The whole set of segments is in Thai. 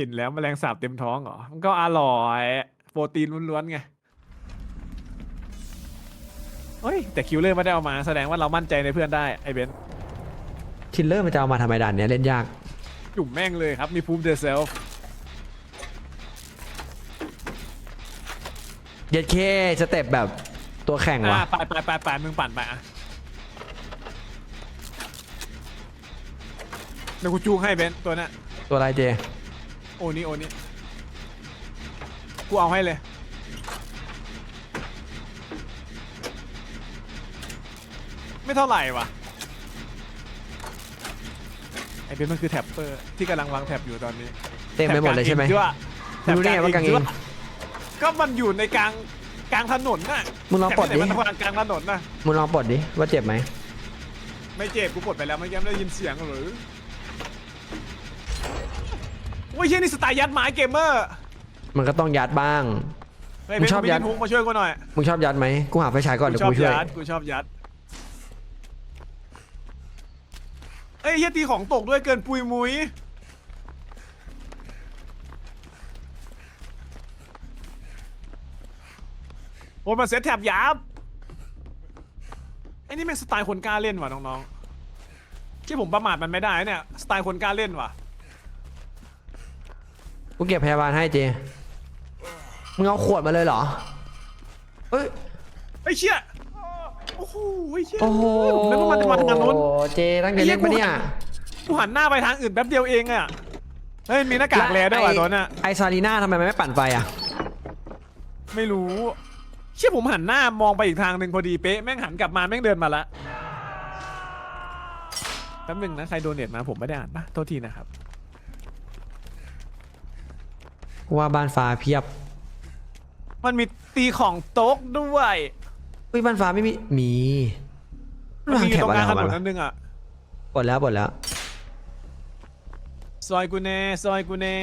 เห็นแล้วแมลงสาบเต็มท้องเหรอ มันก็อร่อย โปรตีนล้วนๆไงเฮ้ย แต่คิวเลอร์ไม่ได้เอามา แสดงว่าเรามั่นใจในเพื่อนได้ ไอเบนซ์คิลเลอร์มันจะเอามาทำไมด่านเนี้ยเล่นยาก จุ่มแม่งเลยครับ มีภูมิเดอร์เซลเย็ดเคสเต็ปแบบตัวแข่งอะว่ะไปไปไปไปมึงปั่นไปอะเดี๋ยวกูจูงให้เบนซ์ตัวเนี้ยตัวอะไรเจ โอนี้โอนี้กูเอาให้เลย ไม่เท่าไหร่วะไอเบนซ์มันคือแท็ปเปอร์ที่กำลังวางแท็บอยู่ตอนนี้เต็มไปหมดเลยใช่ไหมแถบกลางอิงด้วยรู้ได้ไงว่ากลางอิงก็มันอยู่ในกลางกลางถนนน่ะมึงลองปลดดิแถบที่ไหนมันกลางถนนน่ะมึงลองปลดดิว่าเจ็บไหมไม่เจ็บกูปลดไปแล้วเมื่อกี้ไม่ได้ยินเสียงหรือ โอ้ยเฮียนี่สไตล์ยัดไม้เกมเมอร์มันก็ต้องยัดบ้าง เฮ้ยมึเป็งนชอบพี่ยัดดินฮุกมาช่วยกูหน่อยมึงชอบยัดไหมกูหาไฟฉายก่อนกูเดี๋ยวชอบกูช่วยยัดกูชอบยัดเอ้ยเฮียตีของตกด้วยเกินปุยมุยโอ้ยมาเซตแถบยับไอ้นี่แม่งสไตล์คนกล้าเล่นว่ะน้องๆที่ผมประมาทมันไม่ได้เนี่ยสไตล์คนกล้าเล่นว่ะ กูเก็บพยาบาลให้เจ มึงเอาขวดมาเลยเหรอ เอ้ย ไอ้ยเชี่ยโอ้โหไอ้เชี่ยโอ้โหผมนึกว่ามันจะมาทางนู้น เจตั้งใจเล่นปะเนี่ย กูหันหน้าไปทางอื่นแป๊บเดียวเองอะเฮ้ยมีหน้ากากแลด้วยว่ะตัวน่ะ ไอซาลีน่าทำไมมันไม่ปั่นไฟอะ ไม่รู้ เชี่ยผมหันหน้ามองไปอีกทางหนึ่งพอดีเป๊ะ แม่งหันกลับมาแม่งเดินมาละแป๊บหนึงนะใครโดเนทมาผมไม่ได้อ่านปะโทษทีนะครับ ว่าบ้านฟ้าเพียบมันมีตีของโต๊กด้วยเฮ้ยบ้านฟ้าไม่มีมีมันมีอยู่ตรงกลางถวนนวะนั่นนึงอะปลดแล้วปลดแล้ว ซอยกูเน่ซอยกูเน่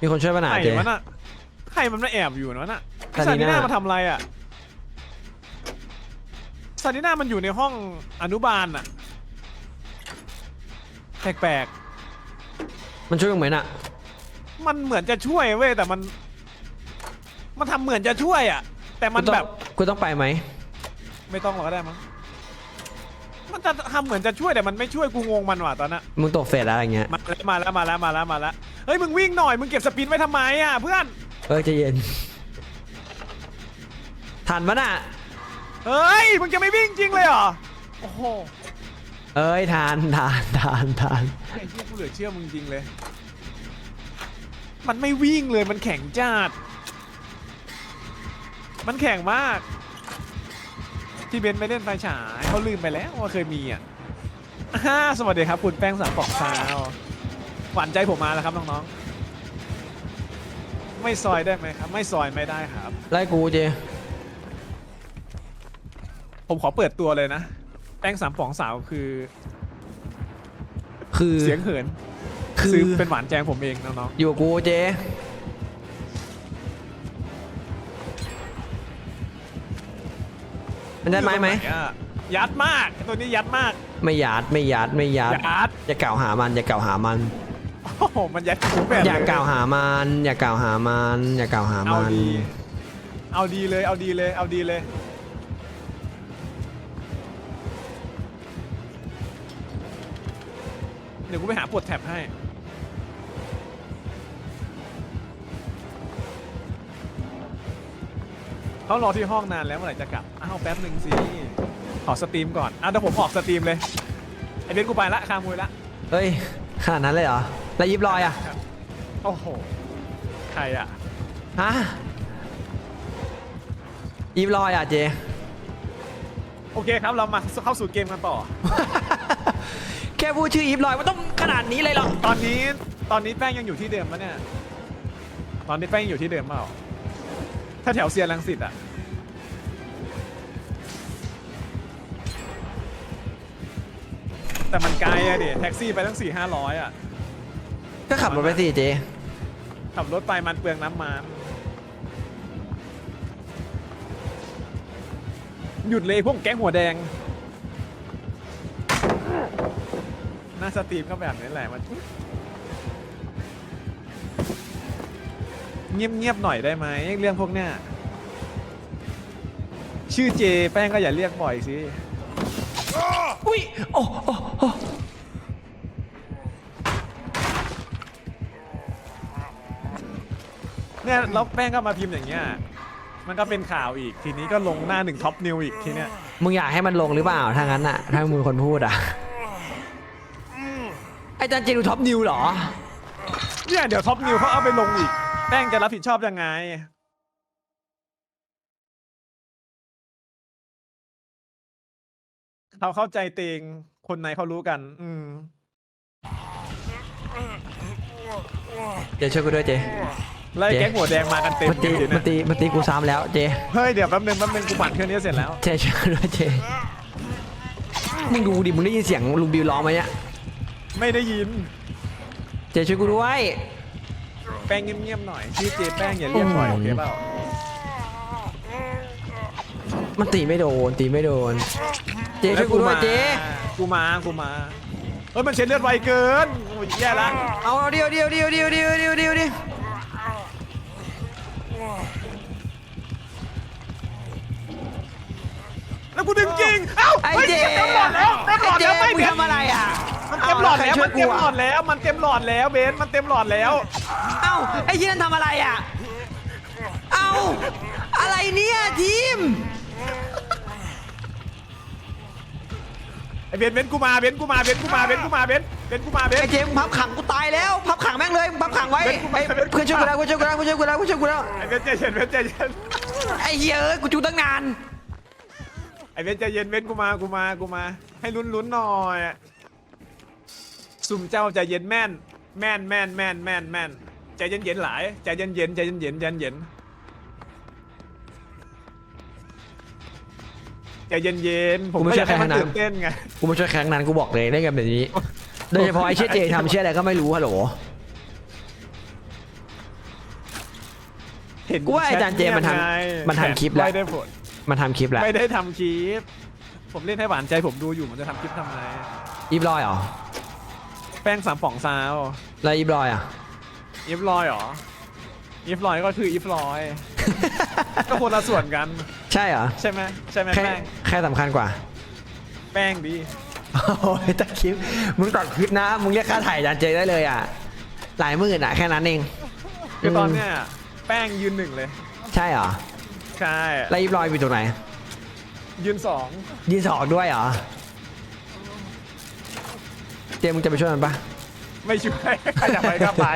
มีคนช่วยปัญหาใครเจมันอะใครมันมาแอบอยู่นั่นอะไอ้ซาซานินิน่า น่ามาทำอะไรอะซานิน่ามันอยู่ในห้องอนุบาลอะแปลกๆ มันช่วยมึงไหมน่ะ มันเหมือนจะช่วยเว้ยแต่มัน มันทำเหมือนจะช่วยอะ แต่มันกูต้องแบบกูต้องไปไหม ไม่ต้องหรอกก็ได้มั้งมันจะทำเหมือนจะช่วยแต่มันไม่ช่วยกูงงมันว่ะตอนนั้นมึงตกเฟสแล้วอะไรเงี้ย มาแล้วมาแล้วมาแล้วมาแล้วมาแล้วเฮ้ยมึงวิ่งหน่อยมึงเก็บสปินไว้ทำไมอะเพื่อนเออใจะเย็น ทันปะน่ะ เฮ้ยมึงจะไม่วิ่งจริงเลยเหรอโอ้โหเอ้ยทานทานทานทานไอ้ที่ กูเหลือเชื่อมึงจริงเลย มันไม่วิ่งเลยมันแข็งจัด มันแข็งมาก ที่เบนไม่เล่นไฟฉายเขาลืมไปแล้วว่าเคยมีอะอ่าสวัสดีครับ คุณแป้งสามปอกซาวหวานใจผมมาแล้วครับน้องๆ ไม่ซอยได้ไหมครับ ไม่ซอยไม่ได้ครับ ไล่กูเจ ผมขอเปิดตัวเลยนะ แป้งสามปองสาวคือ คือเสียงเหินคือซื้อเป็นหวานใจผมเองน้องอยู่กับกูเจๆมันได้ไหมไหมอยู่ตรงนอะยัดมากตัวนี้ยัดมาก ไม่ยัดไม่ยัดไม่ยัดยัดอย่ากล่าวหามันอย่ากล่าวหามันโอ้โหมันยัดทุกแบบอย่ากล่าวหามันอย่ากล่าวหามันอย่ากล่าวหาเอามันดีเอาดีเลยเอาดีเลยเอาดีเลย ดี๋ยวกูไปหาปลดแท็บให้ เขารอที่ห้องนานแล้วเมื่อไหร่จะกลับ อ้าวแป๊บหนึ่งสิ ขอสตรีมก่อน อะเดี๋ยวผมออกสตรีมเลย ไอเบนกูไปละคามวยละ เฮ้ยขนาดนั้นเลยเหรอแล้วยิบรอยอะโอ้โห ใครอะ ฮะยิบรอยอะเจ โอเคครับ เรามาเข้าสู่เกมกันต่อ แค่พูดชื่อยิบรอยมันต้องขนาดนี้เลยเหรอตอนนี้ตอนนี้แป้งยังอยู่ที่เดิมปะเนี่ย ตอนนี้แป้งยังอยู่ที่เดิมเปล่า ถ้าแถวเซียนรังสิตอะแต่มันไกลอะดิแท็กซี่ไปตั้งสี่ห้าร้อยอะก็ขับรถไปสิเจขับรถไปมันเปลืองน้ำมันหยุดเลยพวกแก๊งหัวแดง หน้าสตรีมก็แบบนี้แหละมัน เงียบๆหน่อยได้ไหมเรื่องพวกเนี้ยชื่อเจแป้งก็อย่าเรียกบ่อยสิอุ้ยโอ้โอ้เนี่ยแล้วแป้งก็มาพิมพ์อย่างเงี้ย มันก็เป็นข่าวอีก ทีนี้ก็ลงหน้าหนึ่งท็อปนิวอีกทีเนี้ย มึงอยากให้มันลงหรือเปล่าถ้างั้นอะถ้ามึงคนพูดอะ ไอ้จันเจดูท็อปนิวเหรอ เนี่ยเดี๋ยวท็อปนิวเขาเอาไปลงอีก แป้งจะรับผิดชอบยังไงเขาเข้าใจเตงคนในเขารู้กัน อืม เจช่วยกูด้วยเจ ไล่เจ๊ แก๊งหัวแดงมากันเต็มมันตีอยู่มันะนตีมันตีกูซ้ำแล้วเจ เฮ้ย เดี๋ยวแป๊บนึงแป๊บนึงกูปั่นเครื่องนี้เสร็จแล้ว เจช่วยกูด้วยเจ มึงดูดิ มึงได้ยินเสียงลุงบิวร้องไหมเนี่ย ไม่ได้ยิน เจช่วยกูด้วย แป้งเงียบๆหน่อยชื่อเจแป้งอย่าเรียกบ่อยอืโอมเคเปล่ามันตีไม่โดนตีไม่โดน เจช่วยกูด้วยเจ กูมากูมาเฮ้ยมันเช็ดเลือดไวเกินโอ้ยแย่ละเอาเดียวเดียวเดียวเดียวเดียวเดียวเดียวเดียวแล้วกูดึงจริงเอ้าไอ้ฮ้ยเจเต็มหลอดแล้วเต็มหลอดไเจแล้วไม่มึงเบนทำอะไรอะมัน เต็มหลอดแล้วามันใครช่เต็วยมกูหลออะดแล้ว มันเต็มหลอดแล้วเบนซ์มันเต็มหลอดแล้วเอ้าไอ้ยี่นั่นทำอะไรอะเอ้าอะไรเนี่ยทีมไอเบนซ์เบนซ์กูมาเบนซ์กูมาเบนซ์กูมาเบนซ์กูมาเบนซ์เบนซ์กูมาเบนไอ้ซ์เจมงพับขังกูตายแล้ว พับขังแม่งเลยมึงพับขังไว้เบนกูมาไอ้เบนกูมาเพื่อนช่วยกูแล้วเพื่อนช่วยกูแล้วเพื่อนช่วยกูแล้วเพื่อนช่วยกูแล้วไอเบนซ์ใจเย็นเบนซ์ใจเย็นไอ้เหี้ยเอ้ยกูจูตั้งนานไอเบนซ์ใจเย็นเบนซ์กูมากูมากูมา ให้ลุ้นลุ้นๆหน่อย สุ่มเจ้าใจเย็นแม่น แม่นแม่นแม่นแม่นแม่นใจเย็นเย็นๆหลายใจเย็นเย็นๆใจเย็นเย็นใจเย็นเย็นใจเย็นเย็นๆผมก็อยากให้มันตื่นเต้นไงกูไม่ช่วยแข่งนั้นกูบอกเลยได้กันแบบนี้โดยเฉพาะไอ้เชี่ยเจทำเชี่ยอะไรก็ไม่รู้ฮัลโหลเห็นกูว่าไอ้จานเจมันทำแชไงมันทำคลิปแล้วไม่ได้ผลมันทำคลิปแล้วไม่ได้ทำคลิป ผมเล่นให้หวานใจผมดูอยู่มันจะทำคลิปทำไมอีฟลอยเหรอ แป้งสามป่องซาวแล้วอีฟลอยอะ อีฟลอยเหรอ อีฟลอยก็คืออีฟลอย ก็คนละส่วนกัน ใช่เหรอใช่ไหมใช่ไหมแค่แป้งแค่สำคัญกว่าแป้งดี โอ้ยตัดคลิปมึงตัดคลิปนะ มึงเรียกค่าถ่ายจานเจได้เลยอะ หลายหมื่นอะแค่นั้นเองคือตอนเนี้ยแป้งยืนหนึ่งเลย ใช่เหรอใช่ แล้วอีฟลอยอยู่ตรงไหนยืนสอง ยีสองด้วยเหรอ เจมึงจะไปช่วยมันปะไม่ช่วยใครอยากไปก็ไป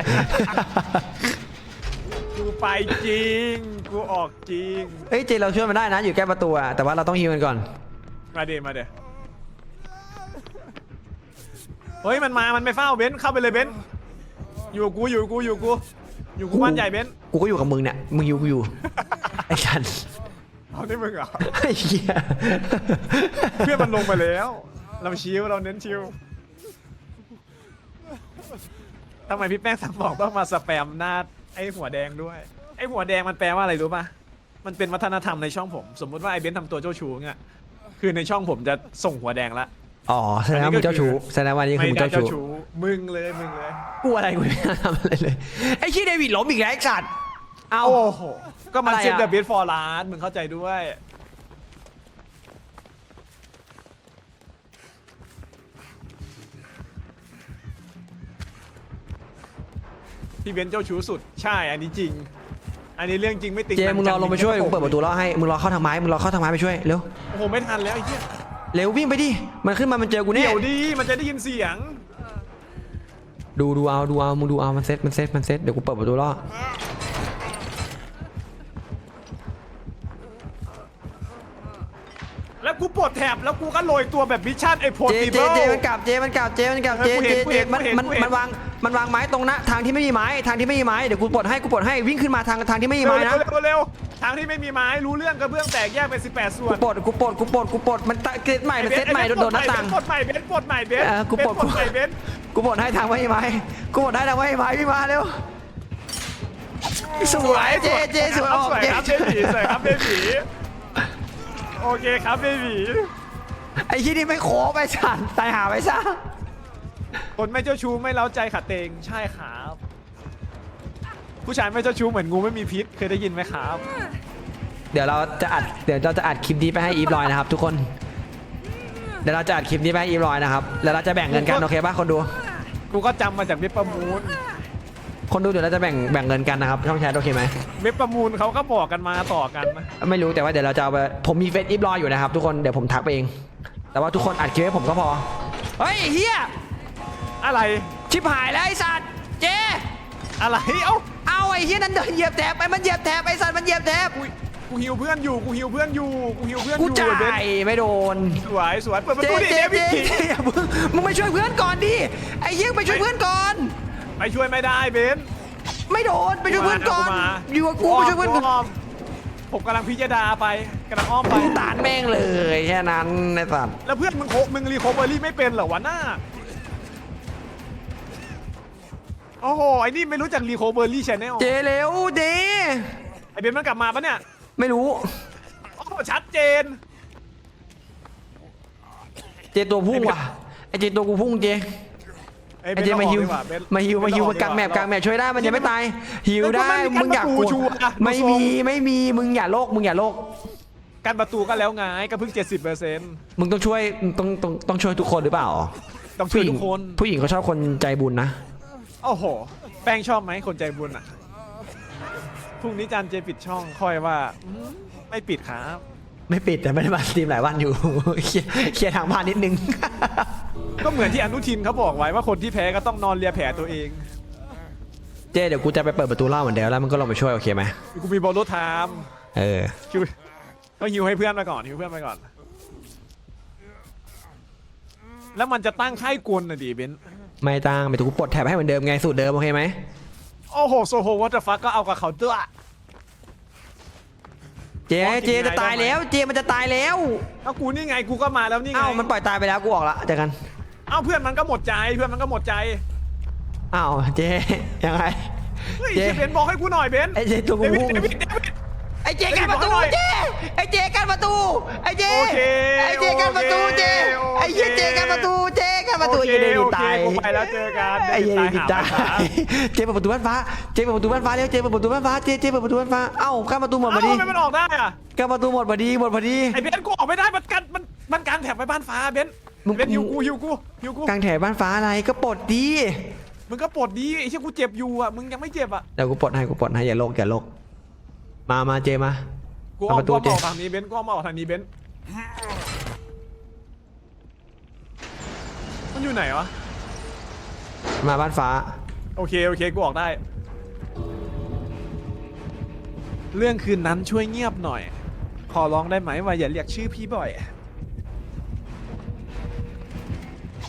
กูไปจริง กูออกจริง เอ้ยเจเราช่วยมันได้นะอยู่แก้ประตูอะแต่ว่าเราต้องฮิวมันก่อน มาเดมาเดเฮ้ยมันมา มันไม่เฝ้าเบนซ์เข้าไปเลยเบนซ์อยู่กับกูอยู่กับกูอยู่กับกูอยู่กูบ้านใหญ่เบนซ์กูก็อยู่กับมึงเนี่ยมึงฮิวกูอยู่ไอ้ชันเอาได้มึงเหรอไอ้เหี้ยเพื่อนมันลงไปแล้ว เราชิวเราเน้นชิว ทำไมพี่แป้งสั่งบอกต้องมาสแปมหน้าไอ้หัวแดงด้วย ไอ้หัวแดงมันแปลว่าอะไรรู้ป่ะ มันเป็นวัฒนธรรมในช่องผม สมมุติว่าไอ้เบนซ์ทำตัวเจ้าชู้เงี้ย คือในช่องผมจะส่งหัวแดงละ อ๋อแสดงว่ามึงเจ้าชู้แสดงว่านี่คือไม่มึงได้เจ้าเจ้าชู้ชู้มึงเลยมึงเลย กูอะไรกูไม่ได้ทำอะไรเลย ไอ้ชี้เดวิดล้มอีกแล้วไอ้สัตว์เอา โอ้โห ก็มันอะไรอะ เซ็ตเดอะเบสฟอร์ลาสมึงเข้าใจด้วย พี่เบนซ์เจ้าชู้สุด ใช่ อันนี้จริง อันนี้เรื่องจริงไม่ติงเจมึงรอลงไปช่วยโกกูหกเปิดประตูรอให้มึงรอเข้าทางไม้มึงรอเข้าทางไม้ไปช่วยเร็วโอ้โหไม่ทันแล้วไอ้เหี้ยเร็ววิ่งไปดิมันขึ้นมามันเจอกูแน่เดี๋ยวดีมันจะได้ยินเสียง ดูดูเอาดูเอามึงดูเอามันเซ็ตมันเซ็ตมันเซ็ตเดี๋ยวกูเปิดประตูรอแล้วกูปลดแถบแล้วกูก็โรยตัวแบบมิชชั่นไอ้โพเจติเจเบิลเจมันกลับเจมันกลับเจมันกลับเจเออกูเจเห็นกูเจเห็นมันกูเห็นมันกูเห็นมันวาง มันวางไม้ตรงหนะทางที่ไม่มีไม้ทางที่ไม่มีไม้เดี๋ยวกูปลดให้กูปลดให้วิ่งขึ้นมาทางทางที่ไม่มีเร็ไม้วนะเร็วเร็วทางที่ไม่มีไม้ รู้เรื่องกระเบื้องแตกแยกเป็น18 ส่วกูนปลดกูปลดกูปลดกูปลดมันตะเซตใหม่มันเซตใหม่โดนหน้าต่างปลดใหม่เบนปลดใหม่เบนเออกูปลดปลดใหม่เบนกูปลดให้ทางไม่มีไม้กูปลดให้ทางไม่มีไม้วิ่งมาเร็วสวยเจเจสวยออกสวยเจครับเบบีสวยครับเบบีโอเคครับเบบีไอ้ที่นี่ไม่โคไปฉันตายหาไปซะ คนไม่เจ้าชู้ไม่เล้าใจขัดเตงใช่ครับ ผู้ชายไม่เจ้าชู้เหมือนงูไม่มีพิษเคยได้ยินไหมครับ เดี๋ยวเราจะอัดเดี๋ยวเราจะอัดคลิปนี้ไปให้อีฟลอยนะครับ ทุกคน เดี๋ยวเราจะอัดคลิปนี้ไปให้อีฟลอยนะครับแล้วเราจะแบ่งเงินกันโอเคป่ะคนดู กูก็จำมาจากเว็บประมูล คนดูเดี๋ยวเราจะแบ่งแบ่งเงินกันนะครับช่องแชทโอเคไหมเว็บประมูลเขาก็บอกกันมาต่อกันนะไม่รู้แต่ว่าเดี๋ยวเราจะเอาไปผมมีเฟซอีฟลอยอยู่นะครับทุกคนเดี๋ยวผมทักไปเอง แต่ว่าทุกคนอัดคลิปให้ผมก็พอเฮ้ยเฮีย อะไร ชิบหายแล้วไอ้สัตว์เจ อะไร เอ้าเอาไอ้เฮียนั่นเดินเหยียบแถบไอ้มันเหยียบแถบไอ้สัตว์มันเหยียบแถบกูกูหิวเพื่อนอยู่ กูหิวเพื่อนอยู่ กูหิวเพื่อนอกูยู่จ่าเบนยไม่โดน สวยสวยเปิดประเจตูดิเจเดเจวิดคิงเจมึงมึงไปช่วยเพื่อนก่อนดิไอ้เฮียไปช่วยเพื่อนก่อน ไปช่วยไม่ได้เบนไม่โดนไปช่วยเพื่อนก่อนมาอยู่กับกูไปช่วยเพื่อนก่อนอ้อมผมกำลังพิจารณาไปกำลังอ้อมไป กูตานแม่งเลยแค่นั้นไอ้สัตว์แล้วเพื่อนมึงโคมึงรีโคเวอรี่ไม่เป็นเหรอวะหน้า โอ้โหไอ้นี่ไม่รู้จักรีโคเวอรี่ชแนลเจเร็วเจไอ้เบนมันกลับมาปะเนี่ยไม่รู้ โอ้โหชัดเจน เจตัวพุ่งว่ะไอ้เจตัวกูพุ่งเจไอ้เบไอ้นเจเราอมาอกฮิวดีกว่าเบนมาฮิวมาฮิวเบมานกลางแมปเรกลางแมปช่วยได้มันยังไม่ตายฮิวได้เฮ้ยกูมึงอยากมันมีกกั้ลันวประตูชัวร์ไม่ดูทรง มีไม่มีมึงอย่าโลกมึงอย่าโลกกันประตูก็แล้วไงก็เพิ่ง 70เปอร์เซ็นต์มึงต้องช่วยมึงต้องต้องต้องช่วยทุกคนหรือเปล่าต้องช่วยผู้หญิทุงกคนผู้หญิงเขาชอบคนใจบุญนะ โอ้โห แป้งชอบไหมคนใจบุญอะ พรุ่งนี้จันเจปิดช่องค่อยว่าอืมไม่ปิดครับ ไม่ปิดแต่ไม่ได้มาสตรีมหลายวันอยู่ เคลียร์เคลียร์ทางบ้านนิดนึง ก็เหมือนที่อนุทินเขาบอกไว้ว่าคนที่แพ้ก็ต้องนอนเลียแผลตัวเองเจเดี๋ยวกูจะไปเปิดประตูเล่าเหมือนเดิมแล้วมันก็ลงไปช่วยโอเคไหมกูมีบอลรถไทม์เออ คิวต้องฮิวให้เพื่อนมาก่อนฮิวเพื่อนมาก่อน แล้วมันจะตั้งค่ายกลนะดิเบนซ์ ไม่ตั้งไปถูกปลดแท็บให้เหมือนเดิมไงสูตรเดิมโอเคไหมโอ้โหโซโหวัตฟักก็เอากับเขาเตื้อเจอ๋อจริงเจจะตายได้ไหมแล้วเจมันจะตายแล้วเอากูนี่ไงกูก็มาแล้วนี่ไงอ้าวมันปล่อยตายไปแล้วกูออกละเจอกันเอาเพื่อนมันก็หมดใจเพื่อนมันก็หมดใจอ้าวเจยังไงเฮ้ยเจ๊เบนซ์บอกให้กูหน่อยเบนซ์ไอ้เจ๊ตัวกูเดวิดพุ่งเดวิดเดวิดไอ้เจกันประตูเฮ้ยเจไอ้เจกันประตูไอ้เจโอเคไอ้เจกันประตูเจโอเคไอ้เหี้ยเจกันประตูเจ กันประตูโอเคไอ้เดวิดโอเคตายกูไปแล้วเจอกันไอ้เดวิดตายหาปัญหเจเปิดประตูบ้านฟ้าเจเปิดประตูบ้านฟ้าเร็วเจเปิดประตูบ้านฟ้าเจเจเปิดประตูบ้านฟ้าเอ้ากั้นประตูหมดพอเอ้าดีทำไมมันออกได้อะกั้นประตูหมดพอดีหมดพอดีไอ้เบนซ์กูออกไม่ได้มันกันมันมันกางแถบไปบ้านฟ้าเบนซ์มึงเบนซ์ฮิวกูฮิวกูฮิวกูกลางแถบบ้านฟ้าอะไรก็ปลดดีมึงก็ปลดดีไอ้เชี่ยกูเจ็บอยู่อะมึงยังไม่เจ็บอะเดี๋ยวกูปลดให้กูปลดให้อย่าโลกอย่าโลกมามาเจมากูเอาเอาประตูกูเอาเจ๊มาออกทางนี้เบนซ์กูเอามาออกทางนี้เบน มันอยู่ไหนวะ มาบ้านฟ้า โอเค โอเค กูออกได้ เรื่องคืนนั้นช่วยเงียบหน่อย ขอร้องได้ไหมว่าอย่าเรียกชื่อพี่บ่อย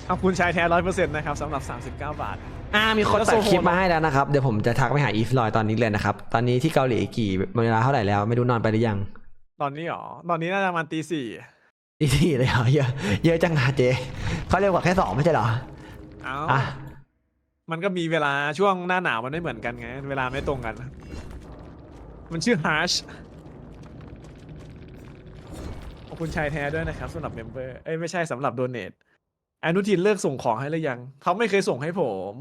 เอาคุณชายแท้ร้อยเปอร์เซ็นต์นะครับสำหรับ 39 บาท อ่ามีคนแล้วตัดโซโฮคลิปมาให้แล้วนะครับ เดี๋ยวผมจะทักไปหาอีฟลอยตอนนี้เลยนะครับ ตอนนี้ที่เกาหลีกี่เวลาเท่าไหร่แล้วไม่รู้นอนไปหรือยังตอนนี้หรอ ตอนนี้น่าจะประมาณตีสี่ตีสี่เลยเหรอเยอะเยอะจังนะเจ เขาเร็วกว่าแค่สองไม่ใช่เหรอเอ้าอะมันก็มีเวลาช่วงหน้าหนาวมันไม่เหมือนกันไง เวลาไม่ตรงกัน มันชื่อ Harsh ขอบคุณชายแท้ด้วยนะครับสำหรับเมมเบอร์เอ้ยไม่ใช่สำหรับโดเน a อนุทินเลิกส่งของให้หรือยัง เขาไม่เคยส่งให้ผม